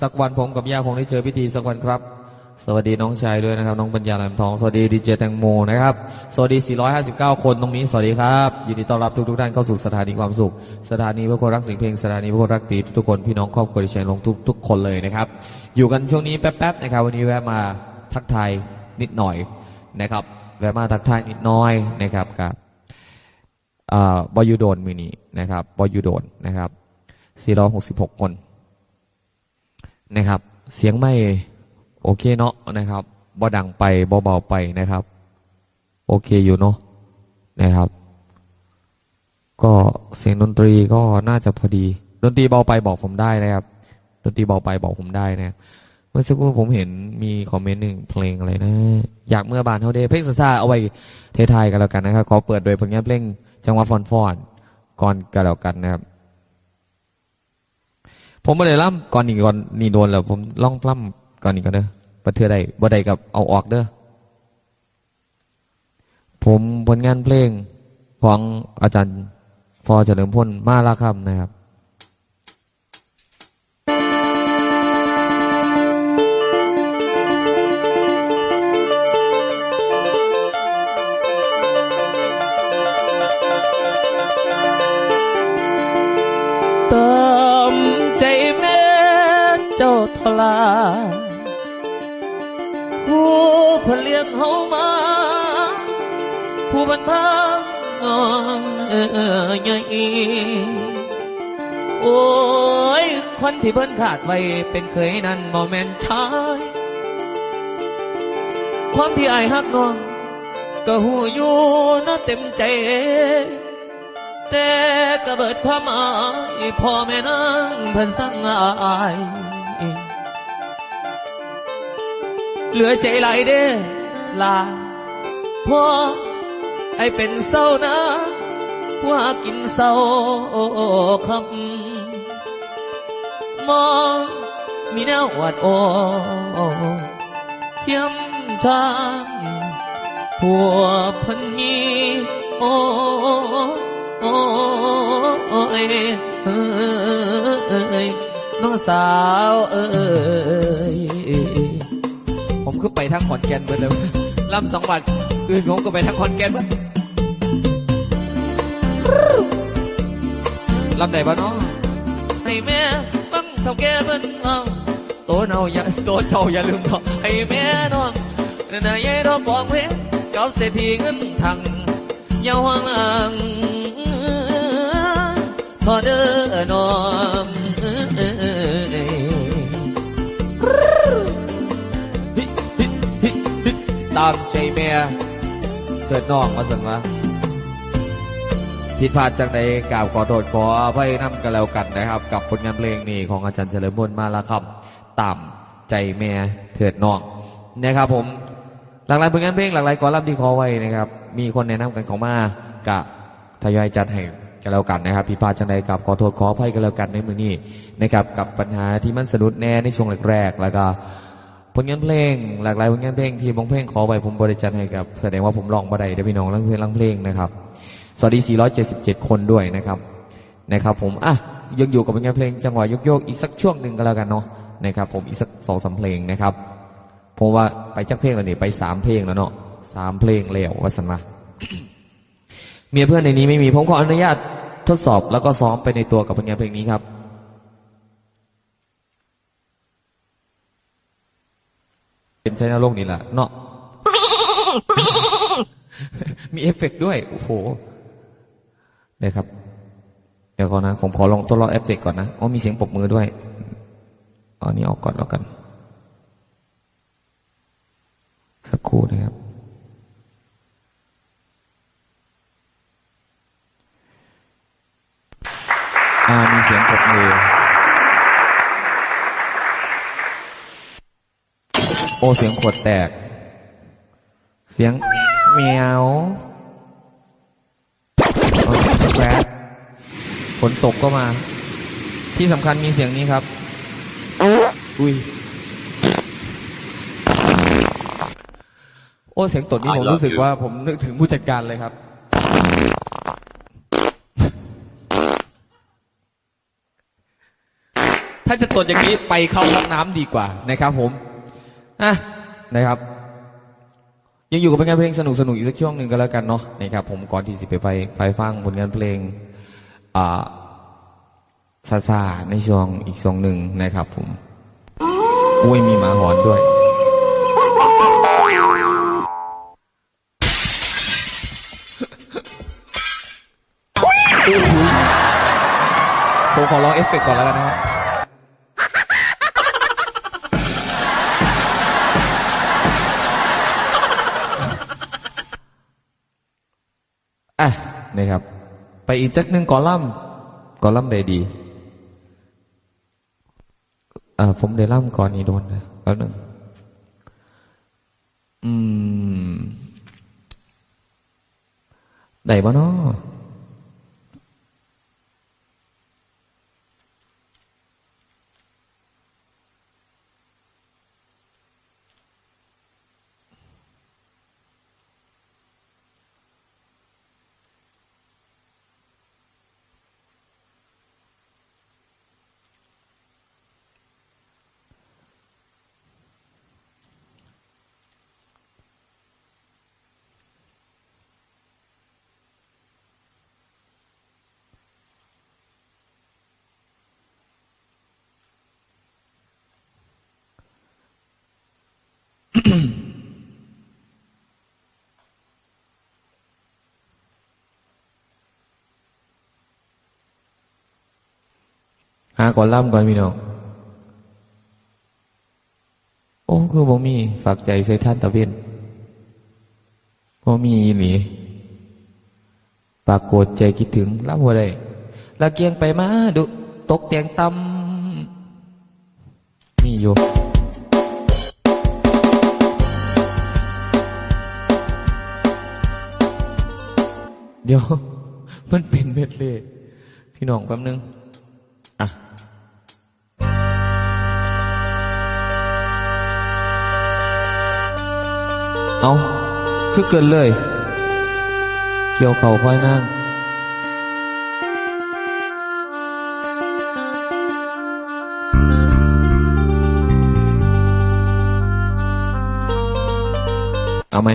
สักวันผมกับย่าคงได้เจอพิธีสักวันครับ สวัสดีน้องชายด้วยนะครับ น้องปัญญาแหลมทอง สวัสดีดีเจแตงโมนะครับ สวัสดี 459 คนตรงนี้ สวัสดีครับยินดีต้อนรับทุกทุกๆท่านเข้าสู่สถานีความสุข สถานีเพื่อคนรักเสียงเพลง สถานีเพื่อคนรักตีทุกๆคนพี่น้องครอบครัวดิฉันลงทุกทุกๆคนเลยนะครับ อยู่กันช่วงนี้แป๊บๆนะครับ วันนี้แวะมาทักทายนิดหน่อยนะครับ แวะมาทักทายนิดน้อยนะครับกับอ่าบอยูโดนมินินะครับบอยูโดนนะครับ 466 คน นะครับ เสียงไม่โอเคเนาะนะครับบ่ดังไปบ่เบาไปนะครับ โอเคอยู่เนาะนะครับ ก็เสียงดนตรีก็น่าจะพอดี ดนตรีเบาไปบอกผมได้นะครับ ดนตรีเบาไปบอกผมได้นะเมื่อสักครู่ผมเห็นมีคอมเมนต์หนึ่งเพลงอะไรนะ อยากเมื่อบานเท่าเดเพลงซาซาเอาไว้เทไทายกันแล้วกันนะครับขอเปิดโดยผลงานเพลงจังหวัดฟอนฟอนก่อนกันแล้วกันนะครับ ผมไม่ได้ล่ำก่อนนี่ก่อนนี่โดนแล้ว ผมล่องปล้ำก่อนนี่ก็เด้อประเทือใดบ่ได้กับเอาออกเด้อผมผลงานเพลงของอาจารย์ฟอเฉลิมพลมาลาคำนะครับ ผู้ผเลี้ยงเฮามา ผู้บรรพางองเอ่อใหญ่โอ้ยคนที่เพิ่นขาดไว้เป็นเคยนั้นบ่แม่นชายความที่อายฮักน้อง ก็หูอยู่นะเต็มใจ แต่กระเบิดความอายพ่อแม่นางเพิ่นสั่งอาย เหลือใจไหลายเด้ลาพ่อไอเป็นเศร้านะผู้หากินเศร้าคำมองมีแนวอวดโอเทียมทางผัวพันมีโอ้โอ้โอ้ยเอ้ยน้องสาวเอ้ย ทั้งขอนแก่นเบิดเลยล่ำสองวันอื่นผมก็ไปทั้งขอนแก่นเบิดล่ำไหนบ้างเนาะให้แม่ฟังเท่าแก่เพิ่นเอาโตเนาอย่าตัวเจ้าอย่าลืมเนาะให้แม่น้องนายยดอกบองเพลงเก่าเศรษฐีเงินทังอยาวห่างหลังพอเด้อน้องามใจแม่เกิดน้องมาสั่งว่าผิดพลาดจากใดกล่าวขอโทษขออภัยน้ำกันแล้วกันนะครับ กับผลงานเพลงนี้ของอาจารย์เฉลิมพลมาแล้วครับตามใจแม่เถิดน้องนะครับผมหลากหลายผลงานเพลงหลากหลายกอลัมน์ที่ขอไว้นะครับ มีคนแนะนำกันเของมากะทยอยจัดให้กันแล้วกันนะครับผิดพลาดจากใดกับขอโทษขออภัยกันแล้วกันในมือนี้นะครับกับปัญหาที่มันสะดุดแน่ในช่วงแรกๆแล้วก็ ผลงานเพลง หลากหลายผลงานเพลงที่บงเพลงขอไปผมบริจาคให้กับ แสดงว่าผมลองบัไดเด้อพี่น้องร้องเพลงร้องเพลงนะครับ สวัสดี 477 คนด้วยนะครับนะครับ ผมอะยังอยู่กับผลงานเพลงจังหวะโยกๆอีกสักช่วงหนึ่งก็แล้วกันเนาะนะครับผมอีกสักสองสามเพลงนะครับผมว่าไปจักเพลงแล้วนี่ไปสามเพลงแล้วเนาะสามเพลงแล้วว่าสันมาเมียเพื่อนในนี้ไม่มีผมขออนุญาตทดสอบแล้วก็ซ้อมไปในตัวกับผลงานเพลงนี้ครับ เป็นใช้นโลกนี้แหละเนาะมีเอฟเฟกต์ด้วย โอ้โหเนะครับ เดี๋ยวก่อนนะ ผมขอลองทดลองเอฟเฟกต์ก่อนนะอ๋อมีเสียงปรบมือด้วยเอาอันนี้ออกก่อนแล้วกัน สักครู่นะครับ อ่ามีเสียงปรบมือ โอ้เสียงขวดแตก เสียงแมวเอาเสียงแกรดฝนตกก็มา ที่สำคัญมีเสียงนี้ครับ อุ้ย โอ้เสียงตดนี่ผม I love รู้สึก you ว่าผมนึกถึงผู้จัดการเลยครับ ถ้าจะตดอย่างนี้ไปเข้าห้องน้ำดีกว่านะครับผม อะนะครับ ยังอยู่กับผลงานเพลงสนุกสนุกๆอีกสักช่วงหนึ่งก็แล้วกันเนาะนะครับผมก่อนที่สิไปไปไปฟังผลงานเพลงอ่าซาซาในช่วงอีกช่วงหนึ่งนะครับผมอุ้ยมีหมาหอนด้วยผมขอร้องเอฟเฟกต์ก่อนแล้วกันนะครับ ไปอีกจักหนึ่งกอลัมน์กอลัมน์ใดดีอ่าผมได้ล่ำก่อนนี้โดนนะแป๊บหนึงอืมได้ปะเนาะ หาก่อลัมน์ก่อนพี่น้องโอ้คือบ่มีฝากใจใส่ท่านตะเวนบ่มีอีหลีปากโกรธใจคิดถึงล่ำบ่ได้ละเกียงไปมาดุตกเตียงตำมีอยู่ เดี๋ยว มันเป็นเม็ดเลยพี่น้องแป๊บนึง อะเอาคือเกินเลย เกี่ยวเข่าค่อยนั่งเอาไหม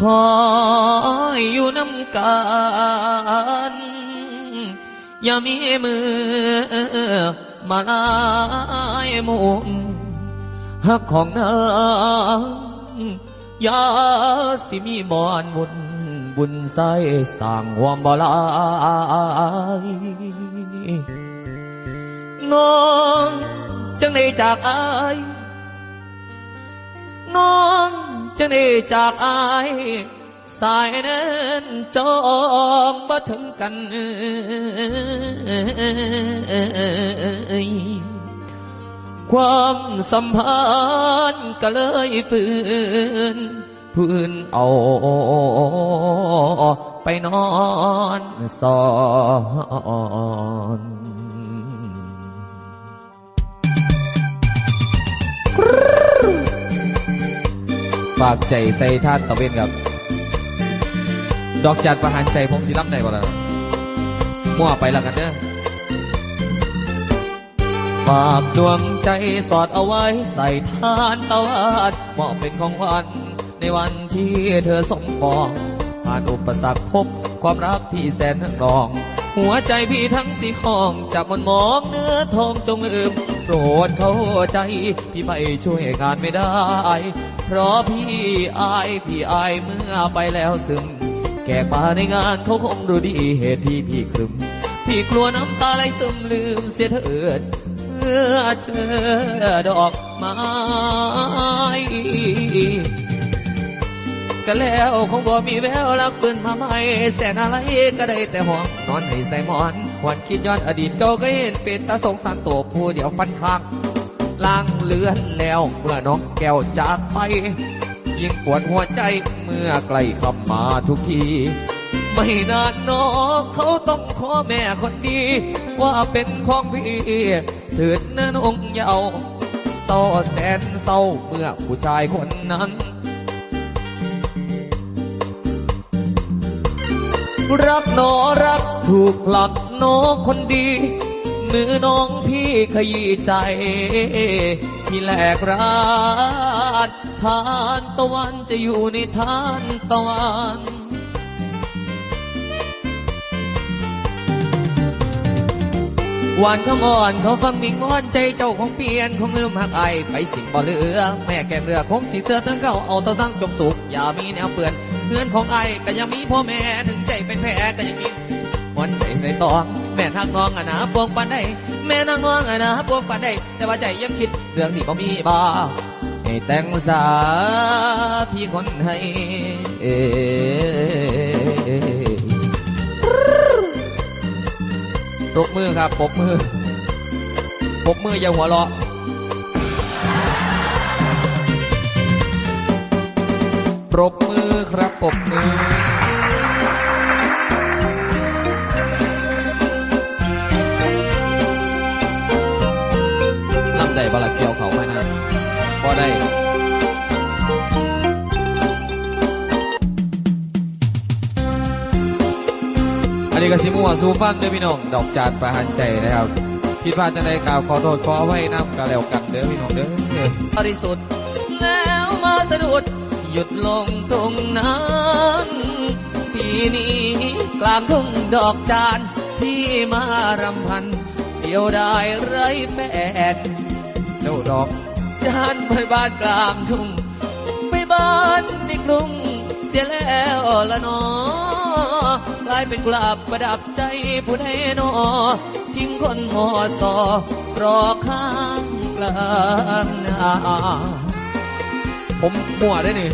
ขอให้อยู่น้ำกันอย่ามีมือมาลายมุนหักของนางอย่าสิมีบอนบุญบุญใสสร้างความบ่ลายน้องจังได้จากอายน้อง จังได้จากอาย สายนั้นจองบ่ถึงกันความสัมพันธ์ก็เลยปืนพื้นเอาไปนอนสอน ฝากใจใส่ท่านตะเวนครับ ดอกจัดประหารใจผมสิรับได้บ่ล่ะมั่วไปแล้วกันเด้อฝากดวงใจสอดเอาไว้ใส่ทานตะวันมอบเป็นของขวัญในวันที่เธอสมปองผ่านอุปสรรคพบความรักที่แสนรอง หัวใจพี่ทั้งสี่ห้องจับมันมองเนื้อทองจงลืมโปรดเข้าใจ พี่ไปช่วยงานไม่ได้ เพราะพี่อายพี่อายเมื่อไปแล้วซึมแขกมาในงานเขาคงรู้ดีเหตุที่พี่ครึม พี่กลัวน้ำตาไหลซึมลืมเสียเถิดเมื่อเจอดอกไม้ก็แล้วคงบ่มีแววรักปืนมาใหม่แสนอะไรก็ได้แต่ห่วงนอนให้ใส่หมอนหวันคิดย้อนอดีตเก่าก็เห็นเป็นตาสงสารตัวผู้เดียวฟันข้าง ล่างเลือนแล้วเมื่อน้องแก้วจากไป ยิ่งปวดหัวใจเมื่อใกล้คำมาทุกที ไม่นานน้องเขาต้องขอแม่คนดี ว่าเป็นของพี่เถิดนะน้องเยาวเศร้าแสนเศร้าเมื่อผู้ชายคนนั้นรักหนอรักถูกผลักหนอคนดี มือน้องพี่ขยี้ใจ ที่แหลกรานทานตะวันจะอยู่ในทานตะวันวานคำอ่อนเขาฟังมิงม้อนใจเจ้าของเปลี่ยนคงลืมหักไอไปสิ่งบ่เหลือ แม่แกงเรือคงสีเสื้อตั้งเก่าเอาต้าตั้งจมสุกอย่ามีแนวเปื่อนเพื่อนของไอก็ยังมีพ่อแม่ถึงใจเป็นแผลก็ยังมี วันใจในตองแม่ทางน้องอะนะพวงปันได้แม่นางน้องอะนะพวงปันได้แต่ว่าใจยังคิดเรื่องที่บ่มีบ่ให้แต่งสาพี่คนให้ปรบมือครับปรบมือปรบมืออย่าหัวเราะปรบมือครับปรบมือ พอได้อันนี้ก็สิมัวซูฟันเด้อพี่น้อง ดอกจานประหันใจนะครับผิดพลาดจะได้กล่าวขอโทษขอไว้น้ำก็แล้วกันเด้อพี่น้องเด้อบริสุทธิ์แล้วมาสะดุดหยุดลงตรงนั้นปีนี้กลางทุ่งดอกจานพี่มารำพันเดียวได้ไรแฟนเจ้าดอก จานไปบ้านกลางทุ่งไปบ้านในกรุงเสียแล้วละนอกลายเป็นกลาบประดับใจผู้ใดนอทิ้งคนมอสอรอข้างกลางนาผมมั่วได้นี่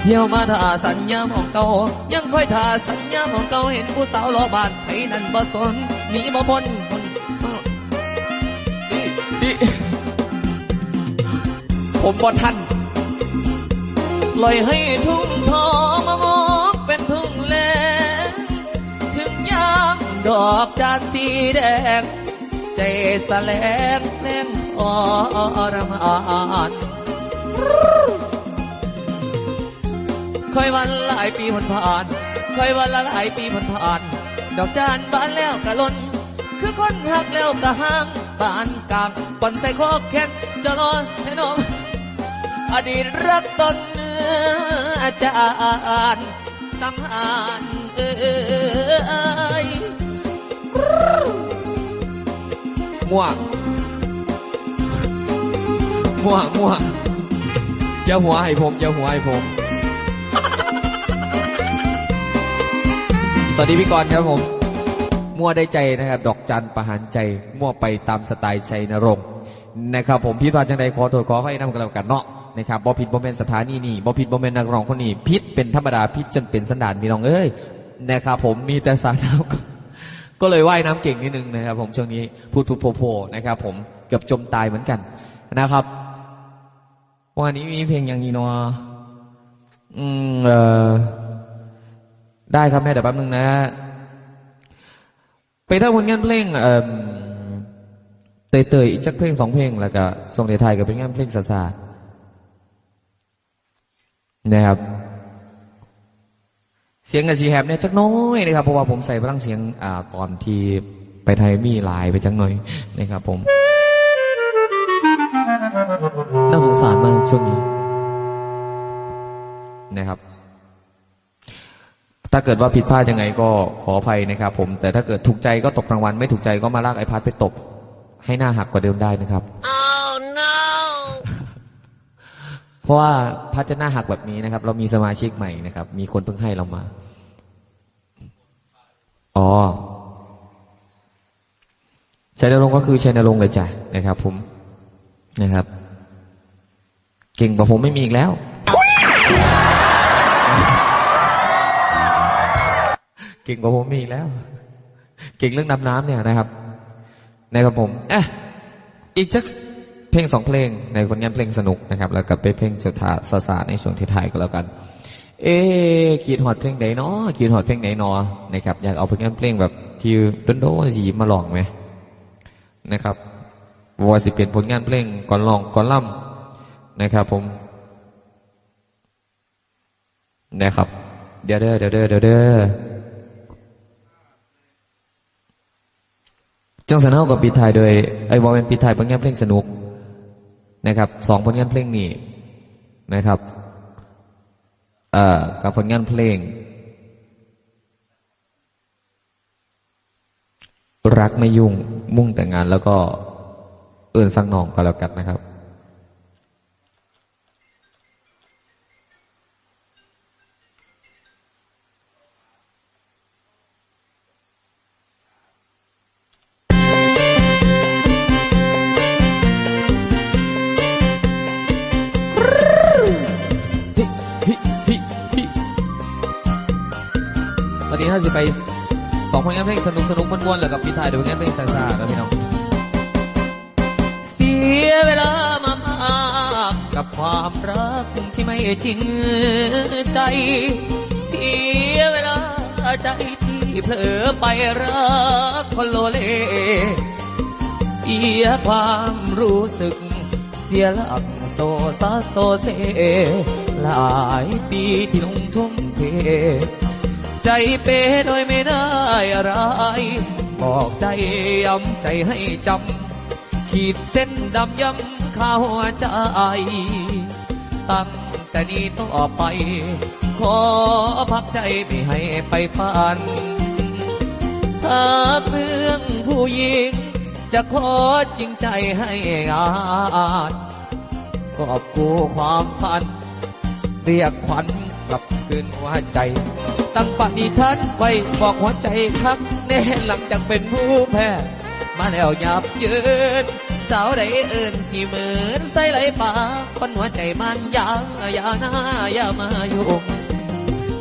เที่ยวมาท่าสัญญาหมองเก่ายังคอยท่าสัญญาหมองเก่าเห็นผู้สาวรอบ้านให้นั่นบ่สนหนีบ่พ้นคน ผมบ่ทันลอยให้ทุ่งทองมามองเป็นทุ่งแลถึงยามดอกจานสีแดง ใจสลงแลงอรมานคอยวันหลายปีผ่านผ่านคอยวันละหลายปีผ่านผ่าน ดอกจานบานแล้วกะล้นคือคนหักแล้วกะห้างบานกลางปอนใส่คอแขนจะรอให้น้อง อดีตรักตนเนื้ออาจารย์สังหารเอ้ยมั่วมั่วมั่วอย่าหัวให้ผมอย่าหัวให้ผม สวัสดีพี่กรณ์ครับผม มั่วได้ใจนะครับ ดอกจันประหารใจ มั่วไปตามสไตล์ชัยนรงค์นะครับผมพี่พาจังใดขอโทษขอให้นำกันแล้วกันเนาะ นะครับบ่ผิดบ่เป็นสถานีนี่บ่ผิดบ่เป็นนักร้องคนนี้พิษเป็นธรรมดาพิษจนเป็นสันดานพี่น้องเอ้ยนะครับผมมีแต่สาน้ำก็ก็เลยว่ายน้ำเก่งนิดนึงนะครับ ผมช่วงนี้พูดพูดโผล่ๆนะครับ ผมเกือบจมตายเหมือนกันนะครับวันนี้มีเพลงอย่างนี้เนาะอืมเออได้ครับแม่แต่แป๊บนึงนะไปถ้าผลงานเพลงเออเตยๆอีกจักเพลงสองเพลงแล้วก็ส่งในไทยกับเป็นงานเพลงซาซา นะครับ เสียงกับชีแฮบเนี่ยจักน้อยนะครับ เพราะว่าผมใส่พลังเสียงอ่าตอนที่ไปไทยมีหลายไปจักหน่อยนะครับ ผมน่าสงสารมากช่วงนี้นะครับ ถ้าเกิดว่าผิดพลาดยังไงก็ขออภัยนะครับ ผม แต่ถ้าเกิดถูกใจก็ตกรางวัลไม่ถูกใจก็มาลากไอพัดไปตบ ให้หน้าหักกว่าเดิมได้นะครับ เพราะว่าพัดจะหน้าหักแบบนี้นะครับ เรามีสมาชิกใหม่นะครับ มีคนเพิ่งให้เรามา อ๋อชัยนรงค์ก็คือชัยนรงค์เลยจ้ะนะครับ ผมนะครับ เก่งกว่าผมไม่มีอีกแล้วเก่งกว่าผมมีอีกแล้ว เก่งเรื่องดำน้ำเนี่ยนะครับ นะครับผม เอ๊ะ อีกสัก เพลงสองเพลงในผลงานเพลงสนุกนะครับ แล้วก็ไปเพลงสถาสสาในช่วงท้ายๆก็แล้วกัน เอ๊ขีดหอดเพลงไหนเนาะขีดหอดเพลงไหนเนาะนะครับอยากเอาผลงานเพลงแบบที่ดนโดนๆสีมาลองไหมนะครับว่าสิเปลี่ยนผลงานเพลงก่อนลองก่อนล่ำนะครับ ผมนะครับเดี๋ยวเด้อเดี๋ยวเด้อเดี๋ยวเด้อจังสันเฮากับปิดท้ายโดยไอ้บอเป็นปิดท้ายผลงานเพลงสนุก นะครับสองผลงานเพลงนี้นะครับเอ่อกับผลงานเพลง รักไม่ยุ่งมุ่งแต่งงานแล้วก็เอื่นสังนองก็แล้วกันนะครับ ถ้าจะไปสองผลงานเพลงสนุกสนุกม้วนๆแล้วกับปิดท้ายด้วยผลงานเพลงซาซาๆนะพี่น้องเสียเวลามามากกับความรักที่ไม่จริงใจ เสียเวลาใจที่เผลอไปรักคนโลเลเสียความรู้สึก เสียหลักโซซาโซเซหลายปีที่ลงทุ่มเท ใจเปโดยไม่ได้อะไร บอกใจย้ำใจให้จำ ขีดเส้นดำย้ำเข้าใจ ตั้งแต่นี้ต่อไป ขอพักใจไม่ให้ไปฝันหากเรื่องผู้หญิง จะขอจริงใจให้งานกอบกูความพัน เรียกขวัญ กลับคืนหัวใจ ตั้งปณิธานไว้บอกหัวใจครับแน่หลังจากเป็นผู้แพ้มาแล้วยับยืนสาวใดเอินสี่หมื่นใส่ไหลปากคนหัวใจมันยาอย่าหน้าอย่ามาอยุ่ง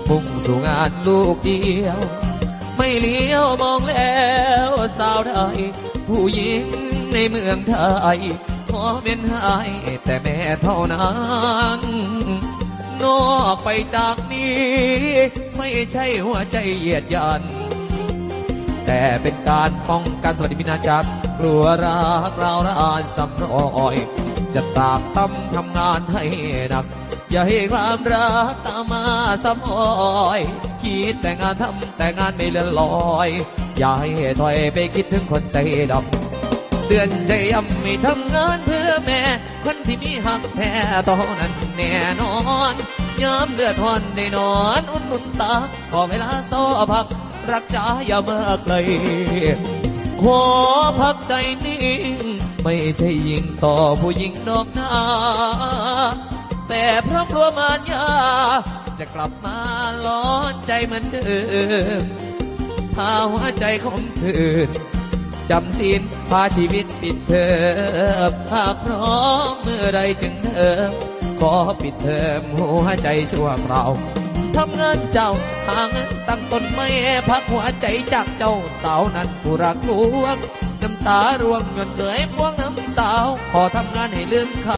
มุ่งสู่งานลูกเดียว ไม่เลี้ยวมองแล้วสาวไทยผู้หญิงในเมืองไทยขอเป็นให้แต่แม่เท่านั้น นอกไปจากนี้ ไม่ใช่หัวใจเหยียดยัน แต่เป็นการป้องกันสวัสดิพินาจักกลัวรักเรารานสำรอย จะตากตำทำงานให้หนัก อย่าให้ความรักตามมาซ้ำออยคิดแต่งานทำแต่งานไม่เลื่อนลอย อย่าให้ถอยไปคิดถึงคนใจดำเดือนใจย่ำไม่ทำงานเพื่อแม่คน ที่มีหักแท้ต่อนั้นแน่นอนยามเดือดทอนได้นอนอุ่นนุนตาขอเวลาโซ่พัก รักจ้าอย่าเมื่อไกลขอพักใจนิ่งไม่ใช่ยิงต่อผู้หญิงนอกหน้า แต่เพราะกลัวมารยาจะกลับมาล้อนใจเหมือนเดิมพาหัวใจคมคืน จำศีลพาชีวิตปิดเทอมหากพร้อมเมื่อใดจึงเทิมขอปิดเทอมหัวใจชั่วคราวทำงานเจ้าหาเงินตั้งตนไม่พักหัวใจจากเจ้าสาวนั้นผู้รักลวงน้ำตาร่วงหยดนเกยพวงน้ำสาว ขอทำงานให้ลืมเขา